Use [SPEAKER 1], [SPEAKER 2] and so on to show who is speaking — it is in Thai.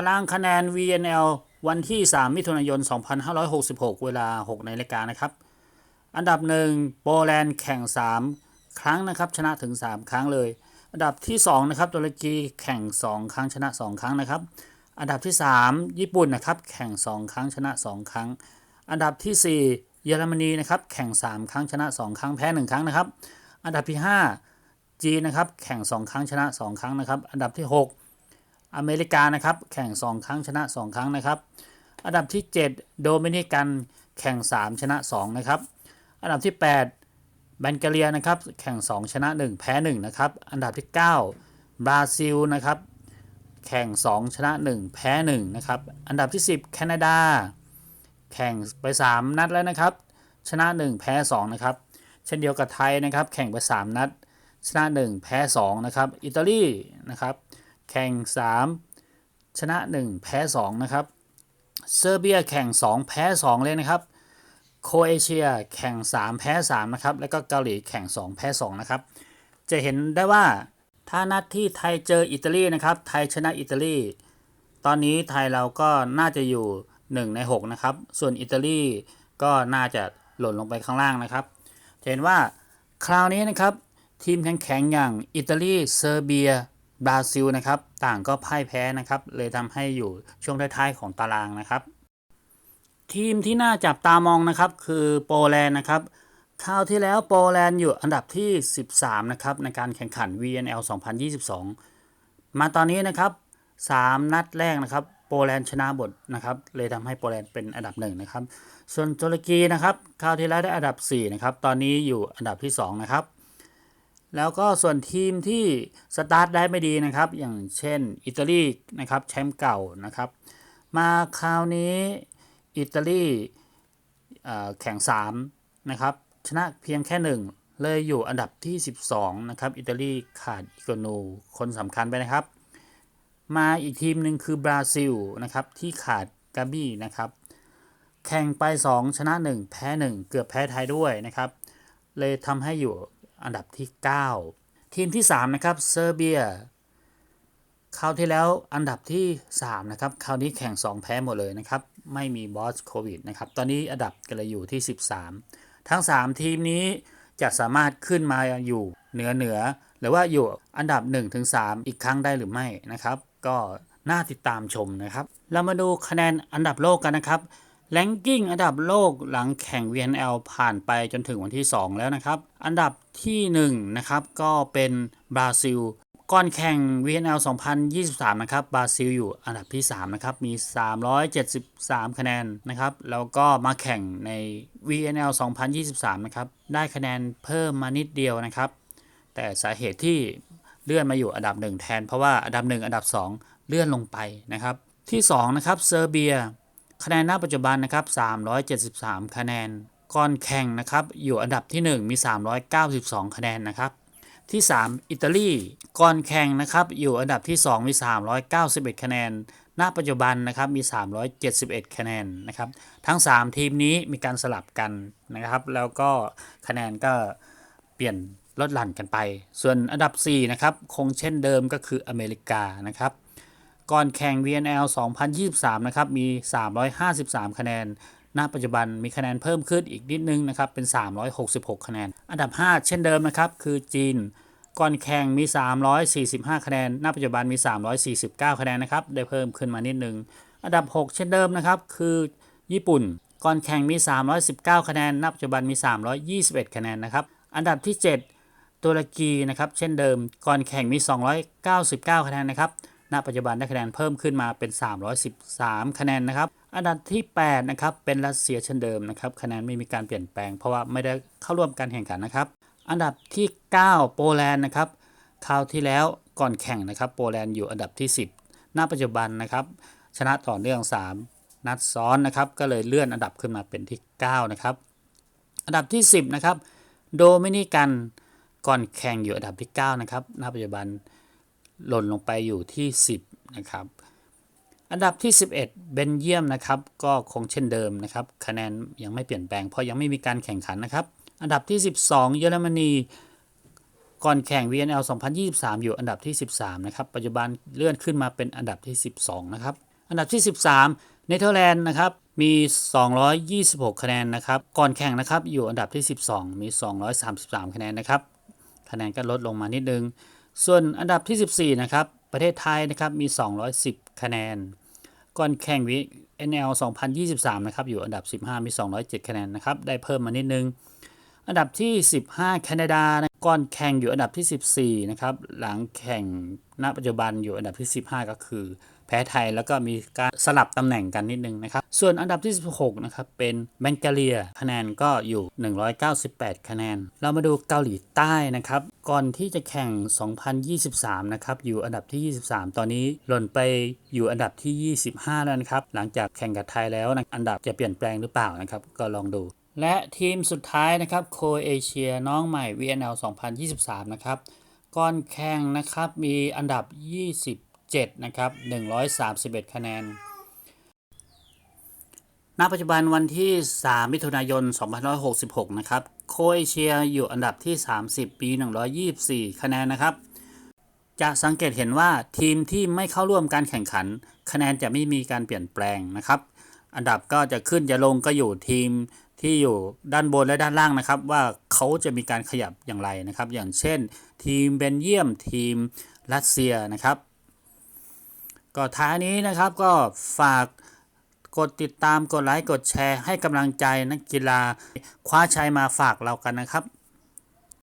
[SPEAKER 1] ารางคะแนน VNL วันที่ 3 มิถุนายน 2566 เวลา6นาฬิกานะครับ อันดับ 1 โปแลนด์แข่ง 3 ครั้งนะครับ ชนะถึง 3 ครั้งเลย อันดับที่ 2 นะครับตุรกีแข่ง 2 ครั้งชนะ 2 ครั้งนะครับ อันดับที่ 3 ญี่ปุ่นนะครับ แข่ง 2 ครั้งชนะ 2 ครั้ง อันดับที่ 4 เยอรมนีนะครับ แข่ง 3 ครั้งชนะ 2 ครั้งแพ้ 1 ครั้งนะครับ อันดับที่ 5 จีนนะครับ แข่ง 2 ครั้งชนะ 2 ครั้งนะครับ อันดับที่ 6 อเมริกานะครับ แข่ง 2 ครั้งชนะ 2 ครั้งนะครับ อันดับที่ 7 โดมินิกันแข่ง 3 ชนะ 2 นะครับ อันดับที่8บัลแกเรียนะครับ แข่ง 2 ชนะ 1 แพ้ 1 นะครับ อันดับที่ 9 บราซิลนะครับ แข่ง 2 ชนะ 1 แพ้ 1 นะครับ อันดับที่ 10 แคนาดา แข่งไป 3 นัดแล้วนะครับ ชนะ 1 แพ้ 2 นะครับ เช่นเดียวกับไทยนะครับ แข่งไป 3 นัด ชนะ 1 แพ้ 2 นะครับ อิตาลีนะครับ แข่ง 3 ชนะ 1 แพ้ 2 นะครับ เซอร์เบียแข่ง 2 แพ้ 2 เลยนะครับ โคเอเชียแข่ง 3 แพ้ 3 นะครับ แล้วก็เกาหลีแข่ง 2 แพ้ 2 นะครับ จะเห็นได้ว่าถ้านัดที่ไทยเจออิตาลีนะครับ ไทยชนะอิตาลี ตอนนี้ไทยเราก็น่าจะอยู่ 1 ใน 6 นะครับ ส่วนอิตาลีก็น่าจะหล่นลงไปข้างล่างนะครับ จะเห็นว่าคราวนี้นะครับ ทีมแข็งๆอย่างอิตาลีเซอร์เบีย บราซิลนะครับต่างก็พ่ายแพ้นะครับ เลยทำให้อยู่ช่วงท้ายๆของตารางนะครับ ทีมที่น่าจับตามองนะครับ คือโปแลนด์นะครับคราวที่แล้วโปแลนด์อยู่อันดับที่ 13 นะครับ ในการแข่งขัน VNL 2022 มาตอนนี้นะครับ 3 นัดแรกนะครับ โปแลนด์ชนะบทนะครับ เลยทำให้โปแลนด์เป็นอันดับหนึ่งนะครับ ส่วนตุรกีนะครับคราวที่แล้วได้อันดับ 4 นะครับ ตอนนี้อยู่อันดับที่ 2 นะครับ แล้วก็ส่วนทีมที่สตาร์ทได้ไม่ดีนะครับ อย่างเช่นอิตาลีนะครับแชมป์เก่านะครับ มาคราวนี้อิตาลีแข่ง3นะครับชนะเพียงแค่ 1 เลยอยู่อันดับที่ 12นะครับอิตาลีขาดอิโกนูคนสำคัญไปนะครับ มาอีกทีมหนึ่งคือบราซิลนะครับที่ขาดกาบี้นะครับแข่งไป 2 ชนะ 1 แพ้ 1 เกือบแพ้ไทยด้วยนะครับ เลยทำให้อยู่ อันดับที่ 9 ทีมที่ 3 นะครับเซอร์เบียคราวที่แล้วอันดับที่ 3 นะครับ คราวนี้แข่ง 2 แพ้หมดเลยนะครับ ไม่มีบอสโควิดนะครับ ตอนนี้อันดับก็เลยอยู่ที่ 13 ทั้ง 3 ทีมนี้จะสามารถขึ้นมาอยู่เหนือเหนือ หรือว่าอยู่อันดับ 1-3 อีกครั้งได้หรือไม่นะครับ ก็น่าติดตามชมนะครับ เรามาดูคะแนนอันดับโลกกันนะครับ แรงกิ้งอันดับโลกหลังแข่ง VNL ผ่านไปจนถึงวันที่ 2 แล้วนะครับ อันดับทีหนึ่1 นะครับ ก็เป็นบราซิล ก่อนแข่ง VNL 2023 นะครับ บราซิลอยู่อันดับที่ 3 นะครับ มี 373 คะแนนนะครับ แล้วก็มาแข่งใน VNL 2023 นะครับ ได้คะแนนเพิ่มมานิดเดียวนะครับ แต่สาเหตุที่เลื่อนมาอยู่อันดับ 1 แทน เพราะว่าอันดับ 1 อันดับ 2 เลื่อนลงไปนะครับ ที่2นะครับเซอร์เบีย คะแนนณปัจจุบันนะครับ373 คะแนน ก่อนแข่งนะครับ อยู่อันดับที่ 1 มี 392 คะแนนนะครับ ที่ 3 อิตาลี ก่อนแข่งนะครับ อยู่อันดับที่ 2 มี 391 คะแนน ณ ปัจจุบันนะครับมี 371 คะแนนนะครับ ทั้ง 3 ทีมนี้มีการสลับกันนะครับ แล้วก็คะแนนก็เปลี่ยนลดหลั่นกันไป ส่วนอันดับ 4 นะครับ คงเช่นเดิมก็คืออเมริกานะครับ ก่อนแข่ง VNL 2023 นะครับ มี 353 คะแนน ณ ปัจจุบันมีคะแนนเพิ่มขึ้นอีกนิดนึงนะครับ เป็น 366 คะแนน อันดับ 5 เช่นเดิมนะครับ คือจีน ก่อนแข่งมี 345 คะแนน ณ ปัจจุบันมี 349 คะแนนนะครับ ได้เพิ่มขึ้นมานิดนึง อันดับ 6 เช่นเดิมนะครับ คือญี่ปุ่น ก่อนแข่งมี 319 คะแนน ณ ปัจจุบันมี 321 คะแนนนะครับ อันดับที่ 7ตุรกีนะครับ เช่นเดิม ก่อนแข่งมี 299 คะแนนนะครับ ณ ปัจจุบันได้คะแนนเพิ่มขึ้นมาเป็น 313 คะแนนนะครับอันดับที่8นะครับเป็นรัสเซียเช่นเดิมนะครับคะแนนไม่มีการเปลี่ยนแปลงเพราะว่าไม่ได้เข้าร่วมการแข่งขันนะครับ อันดับที่ 9 โปแลนด์นะครับคราวที่แล้วก่อนแข่งนะครับโปแลนด์อยู่อันดับที่ 10 ณ ปัจจุบันนะครับชนะต่อเนื่อง 3 นัดซ้อนนะครับก็เลยเลื่อนอันดับขึ้นมาเป็นที่9นะครับอันดับที่ 10นะครับโดมินิกันก่อนแข่งอยู่อันดับที่ 9 นะครับณปัจจุบัน หล่นลงไปอยู่ที่ 10 นะครับ อันดับที่ 11 เบนเยียมนะครับ ก็คงเช่นเดิมนะครับ คะแนนยังไม่เปลี่ยนแปลงเพราะยังไม่มีการแข่งขันนะครับ อันดับที่ 12 เยอรมนีก่อนแข่ง VNL 2023 อยู่อันดับที่ 13 นะครับ ปัจจุบันเลื่อนขึ้นมาเป็นอันดับที่ 12 นะครับ อันดับที่ 13 เนเธอร์แลนด์นะครับ มี 226 คะแนนนะครับ ก่อนแข่งนะครับ อยู่อันดับที่ 12 มี 233 คะแนนนะครับ คะแนนก็ลดลงมานิดนึง ส่วนอันดับที่ 14 นะครับ ประเทศไทยนะครับมี 210 คะแนน ก่อนแข่งวิ NL 2023 นะครับ อยู่อันดับ 15 มี 207 คะแนนนะครับ ได้เพิ่มมานิดนึง อันดับที่ 15 แคนาดานะก่อนแข่งอยู่อันดับที่ 14 นะครับ หลังแข่งณปัจจุบันอยู่อันดับที่ 15 ก็คือ แพ้ไทยแล้วก็มีการสลับตำแหน่งกันนิดนึงนะครับ ส่วนอันดับที่ 16 นะครับ เป็นแบงกาเลียคะแนนก็อยู่ 198 คะแนน เรามาดูเกาหลีใต้นะครับ ก่อนที่จะแข่ง 2023 นะครับ อยู่อันดับที่ 23 ตอนนี้หล่นไปอยู่อันดับที่ 25 แล้วนะครับ หลังจากแข่งกับไทยแล้วนะอันดับจะเปลี่ยนแปลงหรือเปล่านะครับ ก็ลองดูและทีมสุดท้ายนะครับโคเอเชียน้องใหม่ VNL 2023 นะครับ ก่อนแข่งนะครับมีอันดับ 7 นะครับ 131 คะแนน ณ ปัจจุบันวันที่ 3 มิถุนายน 2566 นะครับ โคเอเชียอยู่อันดับที่ 30 ปี 124 คะแนนนะครับ จะสังเกตเห็นว่าทีมที่ไม่เข้าร่วมการแข่งขัน คะแนนจะไม่มีการเปลี่ยนแปลงนะครับ อันดับก็จะขึ้นจะลงก็อยู่ทีมที่อยู่ด้านบนและด้านล่างนะครับ ว่าเขาจะมีการขยับอย่างไรนะครับ อย่างเช่น ทีมเบนเยียมทีมรัสเซียนะครับ ก็ท้ายนี้นะครับก็ฝากกดติดตามกดไลค์กดแชร์ให้กำลังใจนักกีฬาคว้าชัยมาฝากเรากันนะครับ